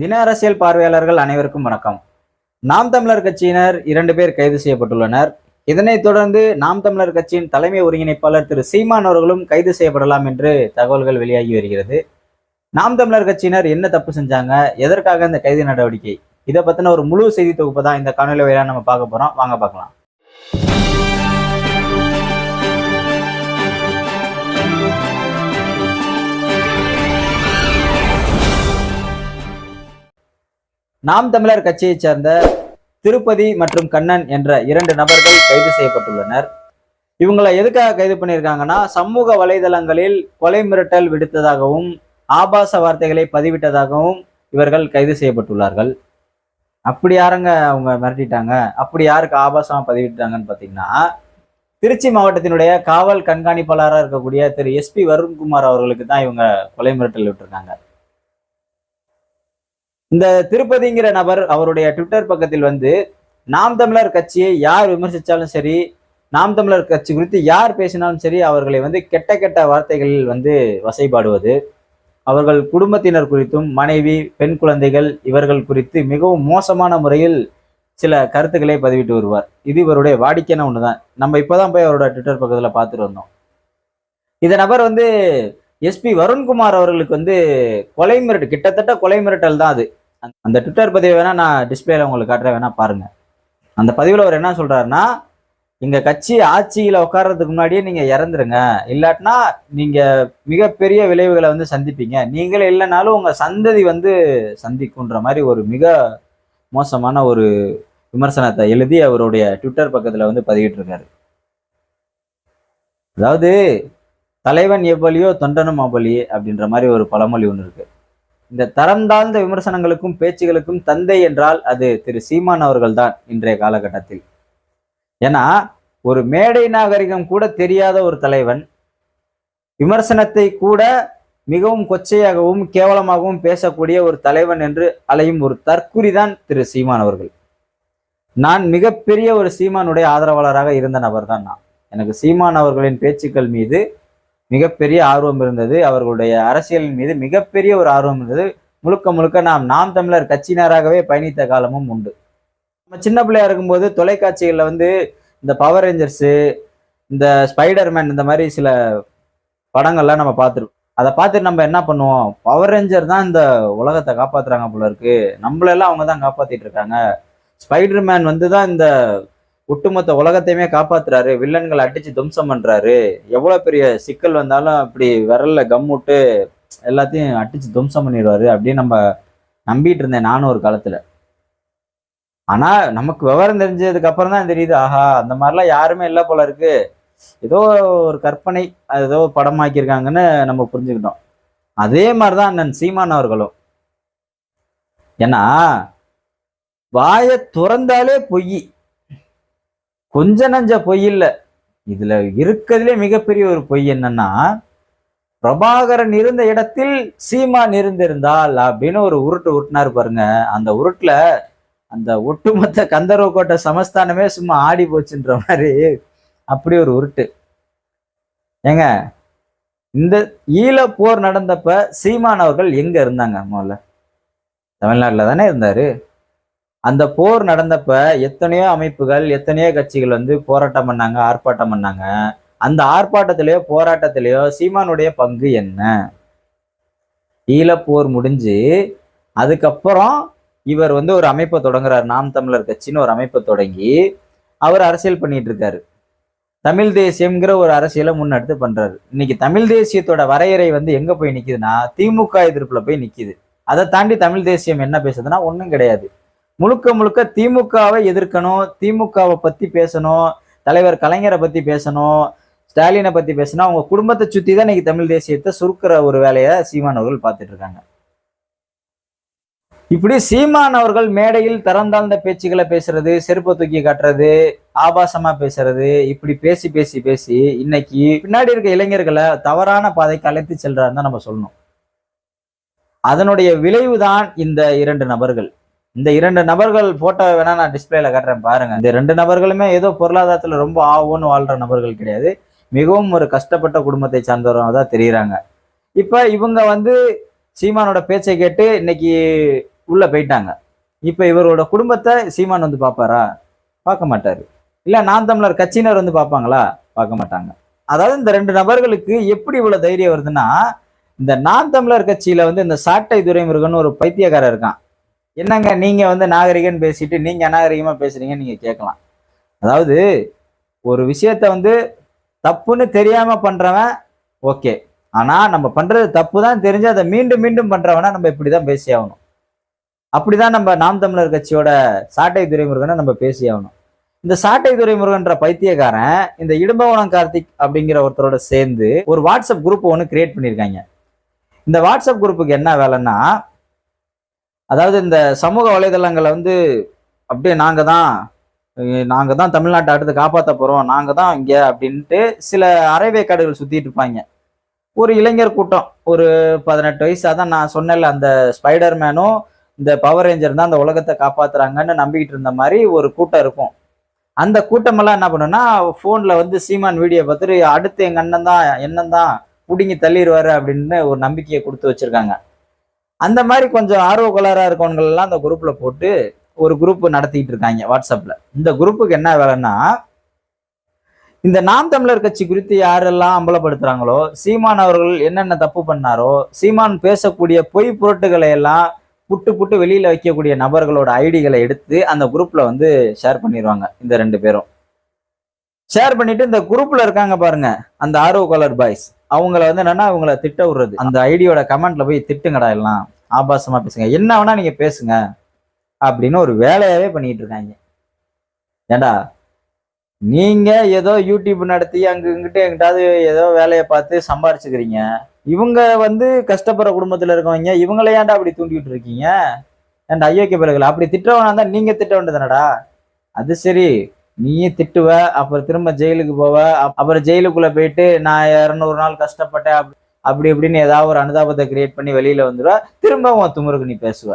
தின அரசியல் பார்வையாளர்கள் அனைவருக்கும் வணக்கம். நாம் தமிழர் கட்சியினர் இரண்டு பேர் கைது செய்யப்பட்டுள்ளனர். இதனைத் தொடர்ந்து நாம் தமிழர் கட்சியின் தலைமை ஒருங்கிணைப்பாளர் திரு சீமான் அவர்களும் கைது செய்யப்படலாம் என்று தகவல்கள் வெளியாகி வருகிறது. நாம் தமிழர் கட்சியினர் என்ன தப்பு செஞ்சாங்க? எதற்காக இந்த கைது நடவடிக்கை? இதை பத்தின ஒரு முழு செய்தி தொகுப்பு தான் இந்த காணொலி வழியாக நம்ம பார்க்க போறோம். வாங்க பார்க்கலாம். நாம் தமிழர் கட்சியைச் சேர்ந்த திருப்பதி மற்றும் கண்ணன் என்ற இரண்டு நபர்கள் கைது செய்யப்பட்டுள்ளனர். இவங்களை எதுக்காக கைது பண்ணியிருக்காங்கன்னா சமூக வலைதளங்களில் கொலை மிரட்டல் விடுத்ததாகவும் ஆபாச வார்த்தைகளை பதிவிட்டதாகவும் இவர்கள் கைது செய்யப்பட்டுள்ளார்கள். அப்படி யாருங்க அவங்க மிரட்டிட்டாங்க? அப்படி யாருக்கு ஆபாசமாக பதிவிட்டாங்கன்னு பார்த்தீங்கன்னா திருச்சி மாவட்டத்தினுடைய காவல் கண்காணிப்பாளராக இருக்கக்கூடிய திரு எஸ்பி வருண்குமார் அவர்களுக்கு தான் இவங்க கொலை மிரட்டல் விட்டுருக்காங்க. இந்த திருப்பதிங்கிற நபர் அவருடைய ட்விட்டர் பக்கத்தில் வந்து நாம் தமிழர் கட்சியை யார் விமர்சித்தாலும் சரி நாம் தமிழர் கட்சி குறித்து யார் பேசினாலும் சரி அவர்களை வந்து கெட்ட கெட்ட வார்த்தைகளில் வந்து வசைபாடுவது. அவர்கள் குடும்பத்தினர் குறித்தும் மனைவி பெண் குழந்தைகள் இவர்கள் குறித்து மிகவும் மோசமான முறையில் சில கருத்துக்களை பதிவிட்டு வருவார். இது இவருடைய வாடிக்கையான ஒன்று தான் நம்ம இப்போதான் போய் அவரோட ட்விட்டர் பக்கத்தில் பார்த்துட்டு வந்தோம். இந்த நபர் வந்து எஸ்பி வருண்குமார் அவர்களுக்கு வந்து கொலை மிரட்டு கிட்டத்தட்ட கொலை மிரட்டல் தான் அது. அந்த- ட்விட்டர் பதிவை வேணால் நான் டிஸ்பிளேல உங்களுக்கு காட்டுறேன். வேணா பாருங்கள் அந்த பதிவில் அவர் என்ன சொல்கிறாருன்னா எங்கள் கட்சி ஆட்சியில் உட்கார்றதுக்கு முன்னாடியே நீங்கள் இறந்துருங்க. இல்லாட்டினா நீங்கள் மிகப்பெரிய விளைவுகளை வந்து சந்திப்பீங்க. நீங்களே இல்லைனாலும் உங்கள் சந்ததி வந்து சந்திக்குன்ற மாதிரி ஒரு மிக மோசமான ஒரு விமர்சனத்தை எழுதி அவருடைய ட்விட்டர் பக்கத்தில் வந்து பதிவிட்டுருக்காரு அதாவது தலைவன் எவ்வளியோ தொண்டனும் அவ்வளி அப்படின்ற மாதிரி ஒரு பழமொழி ஒன்று இருக்குது இந்த தரம் தாழ்ந்த விமர்சனங்களுக்கும் பேச்சுகளுக்கும் தந்தை என்றால் அது திரு சீமான் அவர்கள்தான் இன்றைய காலகட்டத்தில். ஏன்னா ஒரு மேடை நாகரிகம் கூட தெரியாத ஒரு தலைவன் விமர்சனத்தை கூட மிகவும் கொச்சையாகவும் கேவலமாகவும் பேசக்கூடிய ஒரு தலைவன் என்று அலையும் ஒரு தற்குறி தான் திரு சீமான் அவர்கள். நான் மிகப்பெரிய ஒரு சீமானுடைய ஆதரவாளராக இருந்த நபர் தான் நான். எனக்கு சீமான் அவர்களின் பேச்சுக்கள் மீது மிகப்பெரிய ஆர்வம் இருந்தது. அவர்களுடைய அரசியலின் மீது மிகப்பெரிய ஒரு ஆர்வம் இருந்தது. முழுக்க முழுக்க நாம் நாம் தமிழர் கட்சியினராகவே பயணித்த காலமும் உண்டு. நம்ம சின்ன பிள்ளையா இருக்கும்போது தொலைக்காட்சிகளில் வந்து இந்த பவர் ரேஞ்சர்ஸு இந்த ஸ்பைடர்மேன் இந்த மாதிரி சில படங்கள்லாம் நம்ம பார்த்துருக்கோம் அதை பார்த்துட்டு நம்ம என்ன பண்ணுவோம்? பவர் ரேஞ்சர் தான் இந்த உலகத்தை காப்பாத்துறாங்க போல இருக்கு. நம்மளெல்லாம் அவங்க தான் காப்பாத்திட்டு இருக்காங்க. ஸ்பைடர்மேன் வந்து தான் இந்த ஒட்டுமொத்த உலகத்தையுமே காப்பாத்துறாரு. வில்லன்களை அடிச்சு துவம்சம் பண்றாரு. எவ்வளவு பெரிய சிக்கல் வந்தாலும் அப்படி விரல்ல கம் விட்டு எல்லாத்தையும் அடிச்சு தும்சம் பண்ணிடுவாரு அப்படின்னு நம்ம நம்பிட்டு இருந்தேன் நானும் ஒரு காலத்துல. ஆனா நமக்கு விவரம் தெரிஞ்சதுக்கு அப்புறம் தான் தெரியுது. ஆஹா அந்த மாதிரிலாம் யாருமே இல்லை போல இருக்கு. ஏதோ ஒரு கற்பனை அது ஏதோ படமாக்கியிருக்காங்கன்னு நம்ம புரிஞ்சுக்கிட்டோம். அதே மாதிரிதான் அண்ணன் சீமான் அவர்களும். ஏன்னா வாயை துறந்தாலே பொய். கொஞ்ச நஞ்ச பொய் இல்லை. இதுல இருக்கிறதுலே மிகப்பெரிய ஒரு பொய் என்னன்னா பிரபாகரன் இருந்த இடத்தில் சீமான் இருந்திருந்தால் அப்படின்னு ஒரு உருட்டு உருட்டினார் பாருங்க. அந்த உருட்டுல அந்த ஒட்டுமொத்த கந்தர்வ கோட்டை சமஸ்தானமே சும்மா ஆடி போச்சுன்ற மாதிரி அப்படி ஒரு உருட்டு. ஏங்க இந்த ஈழ போர் நடந்தப்ப சீமான் அவர்கள் எங்க இருந்தாங்க முதல்ல? தமிழ்நாட்டில் தானே இருந்தாரு? அந்த போர் நடந்தப்ப எத்தனையோ அமைப்புகள் எத்தனையோ கட்சிகள் வந்து போராட்டம் பண்ணாங்க ஆர்ப்பாட்டம் பண்ணாங்க. அந்த ஆர்ப்பாட்டத்திலேயோ போராட்டத்திலேயோ சீமானுடைய பங்கு என்ன? ஈழப்போர் முடிஞ்சு அதுக்கப்புறம் இவர் வந்து ஒரு அமைப்பை தொடங்குறாரு. நாம் தமிழர் கட்சின்னு ஒரு அமைப்பை தொடங்கி அவர் அரசியல் பண்ணிட்டு இருக்காரு. தமிழ் தேசியம்ங்கிற ஒரு அரசியலை முன்னெடுத்து பண்றாரு. இன்னைக்கு தமிழ் தேசியத்தோட வரையறை வந்து எங்க போய் நிக்குதுன்னா திமுக எதிர்ப்புல போய் நிக்குது. அதை தாண்டி தமிழ் தேசியம் என்ன பேசுதுன்னா ஒன்றும் கிடையாது. முழுக்க முழுக்க திமுகவை எதிர்க்கணும். திமுகவை பத்தி பேசணும். தலைவர் கலைஞரை பத்தி பேசணும். ஸ்டாலினை பத்தி பேசணும். அவங்க குடும்பத்தை சுத்தி தான் இன்னைக்கு தமிழ் தேசியத்தை சுருக்கிற ஒரு வேலையை சீமான் அவர்கள் பார்த்துட்டு இருக்காங்க. இப்படி சீமான் அவர்கள் மேடையில் திறந்தாழ்ந்த பேச்சுக்களை பேசுறது செருப்பை தூக்கி காட்டுறது ஆபாசமா பேசுறது இப்படி பேசி பேசி பேசி இன்னைக்கு பின்னாடி இருக்க இளைஞர்களை தவறான பாதைக்கு அழைத்து செல்றாருன்னு தான் நம்ம சொல்லணும். அதனுடைய விளைவுதான் இந்த இரண்டு நபர்கள். இந்த இரண்டு நபர்கள் போட்டோ வேணா நான் டிஸ்பிளேல காட்டுறேன் பாருங்க. இந்த ரெண்டு நபர்களுமே ஏதோ பொருளாதாரத்துல ரொம்ப ஆவோன்னு வாழ்ற நபர்கள் கிடையாது. மிகவும் ஒரு கஷ்டப்பட்ட குடும்பத்தை சார்ந்தவராக தான் தெரியுறாங்க. இப்ப இவங்க வந்து சீமானோட பேச்சை கேட்டு இன்னைக்கு உள்ள போயிட்டாங்க. இப்ப இவரோட குடும்பத்தை சீமான் வந்து பார்ப்பாரா? பார்க்க மாட்டாரு. இல்ல நான் தமிழர் கட்சியினர் வந்து பார்ப்பாங்களா? பார்க்க மாட்டாங்க. அதாவது இந்த ரெண்டு நபர்களுக்கு எப்படி இவ்வளவு தைரியம் வருதுன்னா இந்த நான் தமிழர் கட்சியில வந்து இந்த சாட்டை துரைமுருகன் ஒரு பைத்தியக்காரர் இருக்கான். என்னங்க நீங்கள் வந்து நாகரிகன்னு பேசிட்டு நீங்கள் அநாகரிகமாக பேசுகிறீங்கன்னு நீங்கள் கேட்கலாம். அதாவது ஒரு விஷயத்த வந்து தப்புன்னு தெரியாமல் பண்ணுறவன் ஓகே. ஆனால் நம்ம பண்ணுறது தப்பு தான் தெரிஞ்சு அதை மீண்டும் மீண்டும் பண்ணுறவனா நம்ம இப்படி தான் பேசி ஆகணும். அப்படிதான் நம்ம நாம் தமிழர் கட்சியோட சாட்டை துரைமுருகனை நம்ம பேசி ஆகணும். இந்த சாட்டை துரைமுருகன்ற பைத்தியக்காரன் இந்த இடும்பவனம் கார்த்திக் அப்படிங்கிற ஒருத்தரோட சேர்ந்து ஒரு வாட்ஸ்அப் குரூப் ஒன்று கிரியேட் பண்ணியிருக்காங்க. இந்த வாட்ஸ்அப் குரூப்புக்கு என்ன வேலைன்னா அதாவது இந்த சமூக வலைதளங்களை வந்து அப்படியே நாங்கள் தான் நாங்கள் தான் தமிழ்நாட்டை அடுத்து காப்பாற்ற போகிறோம் நாங்கள் தான் இங்கே அப்படின்ட்டு சில அரைவேக்காடுகள் சுற்றிட்டு இருப்பாங்க. ஒரு இளைஞர் கூட்டம் ஒரு பதினெட்டு வயசு அதான் நான் சொன்னேன்ல அந்த ஸ்பைடர் மேனும் இந்த பவர் ரேஞ்சர் தான் அந்த உலகத்தை காப்பாத்துறாங்கன்னு நம்பிக்கிட்டு இருந்த மாதிரி ஒரு கூட்டம் இருக்கும். அந்த கூட்டமெல்லாம் என்ன பண்ணுன்னா ஃபோனில் வந்து சீமான் வீடியோ பார்த்துட்டு அடுத்து எங்கள் அண்ணன் தான் என்னன் தான் பிடுங்கி தள்ளிடுவாரு அப்படின்னு ஒரு நம்பிக்கையை கொடுத்து வச்சுருக்காங்க. அந்த மாதிரி கொஞ்சம் ஆர்வ கோளாறா இருக்கவங்களெல்லாம் அந்த குரூப்ல போட்டு ஒரு குரூப் நடத்திட்டு இருக்காங்க வாட்ஸ்அப்ல இந்த குரூப்புக்கு என்ன வேலைன்னா இந்த நாம் தமிழர் கட்சி குறித்து யாரெல்லாம் அம்பலப்படுத்துறாங்களோ சீமான் அவர்கள் என்னென்ன தப்பு பண்ணாரோ சீமான் பேசக்கூடிய பொய் புரட்டுகளை எல்லாம் புட்டு புட்டு வெளியில வைக்கக்கூடிய நபர்களோட ஐடிகளை எடுத்து அந்த குரூப்ல வந்து ஷேர் பண்ணிடுவாங்க இந்த ரெண்டு பேரும். ஷேர் பண்ணிட்டு இந்த குரூப்ல இருக்காங்க பாருங்க அந்த ஆர்வ கலர் பாய்ஸ் அவங்கள வந்து என்னன்னா அவங்கள திட்ட விடுறது. அந்த ஐடியோட கமெண்ட்ல போய் திட்டுங்கடா எல்லாம் ஆபாசமா பேசுங்க. என்ன வேணா நீங்க பேசுங்க. அப்படின்னு ஒரு வேலையாவே பண்ணிட்டு இருக்காங்க. ஏண்டா நீங்க ஏதோ யூடியூப் நடத்தி அங்கு இங்கிட்ட எங்கிட்டாவது ஏதோ வேலையை பார்த்து சம்பாரிச்சுக்கிறீங்க. இவங்க வந்து கஷ்டப்படுற குடும்பத்துல இருக்கவங்க இவங்கள ஏன்டா அப்படி தூண்டிட்டு இருக்கீங்க? ஏன்டா ஐயோக்கிய பிள்ளைகள் அப்படி திட்டவனா இருந்தா நீங்க திட்ட வேண்டியதுனடா அது சரி. நீயே திட்டுவ அப்புறம் திரும்ப ஜெயிலுக்கு போவ அப்புறம் ஜெயிலுக்குள்ள போயிட்டு நான் இரநூறு நாள் கஷ்டப்பட்டேன் அப்படி அப்படி இப்படின்னு ஏதாவது ஒரு அனுதாபத்தை கிரியேட் பண்ணி வெளியில வந்துடுவ திரும்ப உன் துமுருக்கு நீ பேசுவ.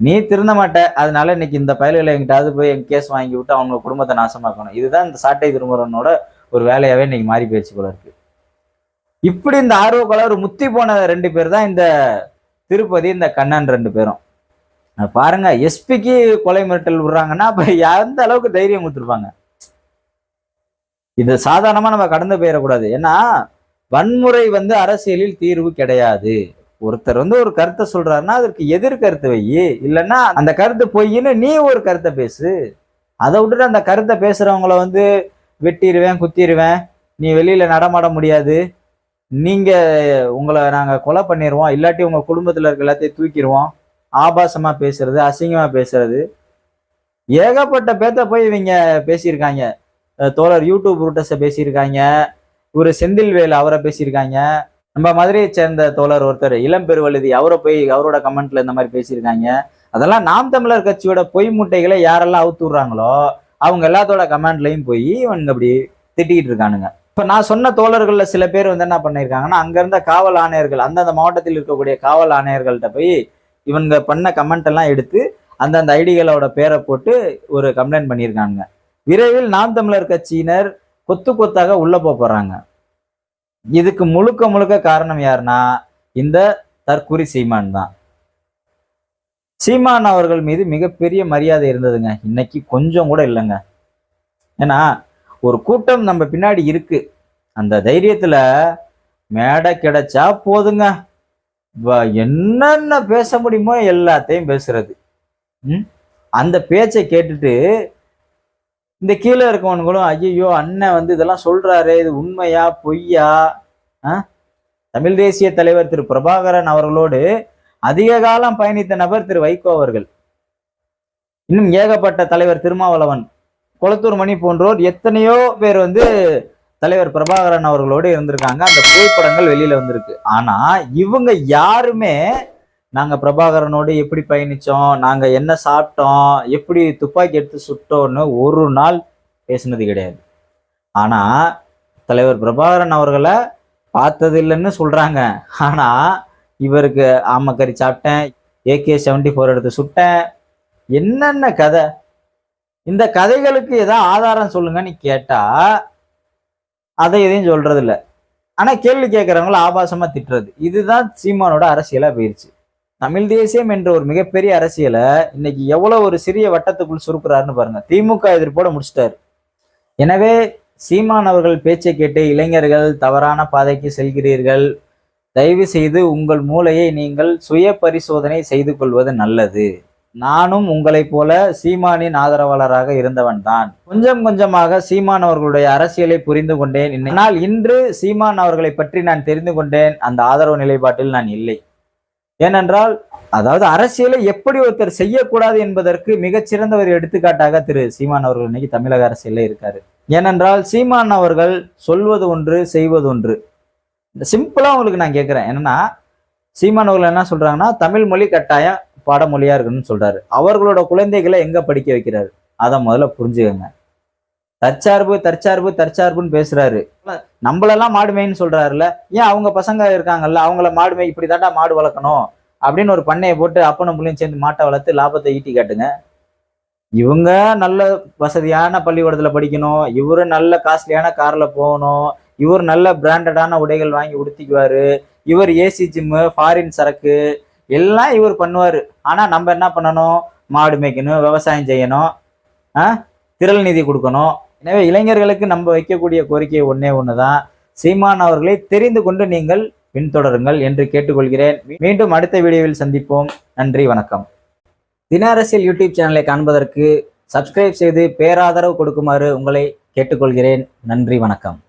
நீ திருந்த மாட்ட அதனால இன்னைக்கு இந்த பயல்களை எங்கிட்டாவது போய் என் கேஸ் வாங்கி விட்டு அவங்க குடும்பத்தை நாசமாக்கணும். இதுதான் இந்த சாட்டை திருமுறனோட ஒரு வேலையாவே இன்னைக்கு மாறி போயிடுச்சு போல இருக்கு. இப்படி இந்த ஆர்வ கலர் முத்தி போன ரெண்டு பேர் தான் இந்த திருப்பதி இந்த கண்ணன் ரெண்டு பேரும். பாருங்க எஸ்பிக்கு கொலை மிரட்டல் விடுறாங்கன்னா அப்ப எந்த அளவுக்கு தைரியம் கொடுத்துருப்பாங்க? இது சாதாரணமா நம்ம கடந்து போயிடக்கூடாது. ஏன்னா வன்முறை வந்து அரசியலில் தீர்வு கிடையாது. ஒருத்தர் வந்து ஒரு கருத்தை சொல்றாருன்னா அதற்கு எதிர் கருத்து வை. இல்லைன்னா அந்த கருத்து பொய்ன்னு நீ ஒரு கருத்தை பேசு. அதை விட்டுட்டு அந்த கருத்தை பேசுறவங்கள வந்து வெட்டிடுவேன் குத்திடுவேன். நீ வெளியில நடமாட முடியாது. நீங்க உங்களை நாங்க கொலை பண்ணிடுவோம் இல்லாட்டி உங்க குடும்பத்துல இருக்க எல்லாத்தையும் தூக்கிடுவோம். ஆபாசமா பேசுறது அசிங்கமா பேசுறது. ஏகப்பட்ட பேத்த போய் இவங்க பேசியிருக்காங்க. தோழர் யூடியூப் ரூட்டஸை பேசியிருக்காங்க. ஒரு செந்தில்வேல் அவரை பேசியிருக்காங்க. நம்ம மதுரையை சேர்ந்த தோழர் ஒருத்தர் இளம் பெருவழுதி அவரை போய் அவரோட கமெண்ட்ல இந்த மாதிரி பேசியிருக்காங்க. அதெல்லாம் நாம் தமிழர் கட்சியோட பொய் முட்டைகளை யாரெல்லாம் அவுத்து விடுறாங்களோ அவங்க எல்லாத்தோட கமெண்ட்லையும் போய் இவனுங்க அப்படி திட்டிக்கிட்டு இருக்கானுங்க. இப்போ நான் சொன்ன தோழர்களில் சில பேர் வந்து என்ன பண்ணியிருக்காங்கன்னா அங்கேருந்த காவல் ஆணையர்கள் அந்தந்த மாவட்டத்தில் இருக்கக்கூடிய காவல் ஆணையர்கள்ட்ட போய் இவங்க பண்ண கமெண்ட் எல்லாம் எடுத்து அந்தந்த ஐடிகளோட பேரை போட்டு ஒரு கம்ப்ளைண்ட் பண்ணியிருக்காங்க. விரைவில் நாம் தமிழர் கட்சியினர் கொத்து கொத்தாக உள்ள போறாங்க. இதுக்கு முழுக்க முழுக்க காரணம் யாருன்னா இந்த தற்கூரி சீமான் தான். சீமான் அவர்கள் மீது மிகப்பெரிய மரியாதை இருந்ததுங்க. இன்னைக்கு கொஞ்சம் கூட இல்லைங்க. ஏன்னா ஒரு கூட்டம் நம்ம பின்னாடி இருக்கு. அந்த தைரியத்துல மேடை கிடைச்சா போதுங்க. என்னென்ன பேச முடியுமோ எல்லாத்தையும் பேசுறது ம்? அந்த பேச்சை கேட்டுட்டு இந்த கீழே இருக்கவனுங்களும் ஐயோ அண்ணன் வந்து இதெல்லாம் சொல்றாரு இது உண்மையா பொய்யா ஆ? தமிழ் தேசிய தலைவர் திரு பிரபாகரன் அவர்களோடு அதிக காலம் பயணித்த நபர் திரு வைகோ அவர்கள் இன்னும் ஏகப்பட்ட தலைவர் திருமாவளவன் கொளத்தூர் மணி போன்றோர் எத்தனையோ பேர் வந்து தலைவர் பிரபாகரன் அவர்களோடு இருந்திருக்காங்க. அந்த புகைப்படங்கள் வெளியில வந்திருக்கு. ஆனா இவங்க யாருமே நாங்க பிரபாகரனோடு எப்படி பயணிச்சோம் நாங்க என்ன சாப்பிட்டோம் எப்படி துப்பாக்கி எடுத்து சுட்டோம்னு ஒரு நாள் பேசினது கிடையாது. ஆனா தலைவர் பிரபாகரன் அவர்களை பார்த்தது இல்லைன்னு சொல்றாங்க. ஆனா இவருக்கு ஆமக்கறி சாப்பிட்டேன் ஏகே செவன்டி ஃபோர் எடுத்து சுட்டேன். என்னென்ன கதை? இந்த கதைகளுக்கு ஏதாவது ஆதாரம் சொல்லுங்கன்னு கேட்டா அதை எதையும் சொல்றது இல்லை ஆனால் கேள்வி கேட்குறவங்கள ஆபாசமாக திட்டுறது. இதுதான் சீமானோட அரசியலாக போயிடுச்சு தமிழ் தேசியம் என்ற ஒரு மிகப்பெரிய அரசியலை இன்னைக்கு எவ்வளோ ஒரு சிறிய வட்டத்துக்குள் சுருக்குறாருன்னு பாருங்க. திமுக எதிர்ப்போட முடிச்சிட்டாரு. எனவே சீமான் அவர்கள் பேச்சை கேட்டு இளைஞர்கள் தவறான பாதைக்கு செல்கிறீர்கள். தயவு செய்து உங்கள் மூளையை நீங்கள் சுய பரிசோதனை செய்து கொள்வது நல்லது. நானும் உங்களைப் போல சீமானின் ஆதரவாளராக இருந்தவன் தான் கொஞ்சம் கொஞ்சமாக சீமான் அவர்களுடைய அரசியலை புரிந்து கொண்டேன். ஆனால் இன்று சீமான் அவர்களை பற்றி நான் தெரிந்து கொண்டேன். அந்த ஆதரவு நிலைப்பாட்டில் நான் இல்லை. ஏனென்றால் அதாவது அரசியலை எப்படி ஒருத்தர் செய்யக்கூடாது என்பதற்கு மிகச்சிறந்த ஒரு எடுத்துக்காட்டாக திரு சீமான் அவர்கள் இன்னைக்கு தமிழக அரசியல்ல இருக்காரு. ஏனென்றால் சீமான் அவர்கள் சொல்வது ஒன்று செய்வது ஒன்று. இந்த சிம்பிளா உங்களுக்கு நான் கேட்கிறேன் என்னன்னா சீமான் அவர்கள் என்ன சொல்றாங்கன்னா தமிழ் மொழி கட்டாயம் பாடமொழியா இருக்கணும்னு சொல்றாரு. அவர்களோட குழந்தைகளை எங்க படிக்க வைக்கிறாரு? அதை முதல்ல புரிஞ்சுக்கங்க. தற்சார்பு தற்சார்பு தற்சார்புன்னு பேசுறாரு. நம்மளெல்லாம் மாடு மேய்ன்னு சொல்றாருல ஏன் அவங்க பசங்க இருக்காங்கல்ல அவங்கள மாடு மேய் இப்படி தாண்டா மாடு வளர்க்கணும்? அப்படின்னு ஒரு பண்ணையை போட்டு அப்பனும் பிள்ளையும் சேர்ந்து மாட்டை வளர்த்து லாபத்தை ஈட்டி காட்டுங்க. இவங்க நல்ல வசதியான பள்ளிக்கூடத்துல படிக்கணும். இவரு நல்ல காஸ்ட்லியான கார்ல போகணும். இவர் நல்ல பிராண்டடான உடைகள் வாங்கி உடுத்திக்குவாரு. இவர் ஏசி ஜிம்மு ஃபாரின் சரக்கு எல்லாம் இவர் பண்ணுவார். ஆனால் நம்ம என்ன பண்ணணும்? மாடு மேய்க்கணும் விவசாயம் செய்யணும் ஆ? திரள் நிதி கொடுக்கணும். எனவே இளைஞர்களுக்கு நம்ம வைக்கக்கூடிய கோரிக்கை ஒன்றே ஒன்று தான் சீமான் அவர்களை தெரிந்து கொண்டு நீங்கள் பின்தொடருங்கள் என்று கேட்டுக்கொள்கிறேன். மீண்டும் அடுத்த வீடியோவில் சந்திப்போம். நன்றி வணக்கம். தின அரசியல் யூடியூப் சேனலை காண்பதற்கு சப்ஸ்கிரைப் செய்து பேராதரவு கொடுக்குமாறு உங்களை கேட்டுக்கொள்கிறேன். நன்றி வணக்கம்.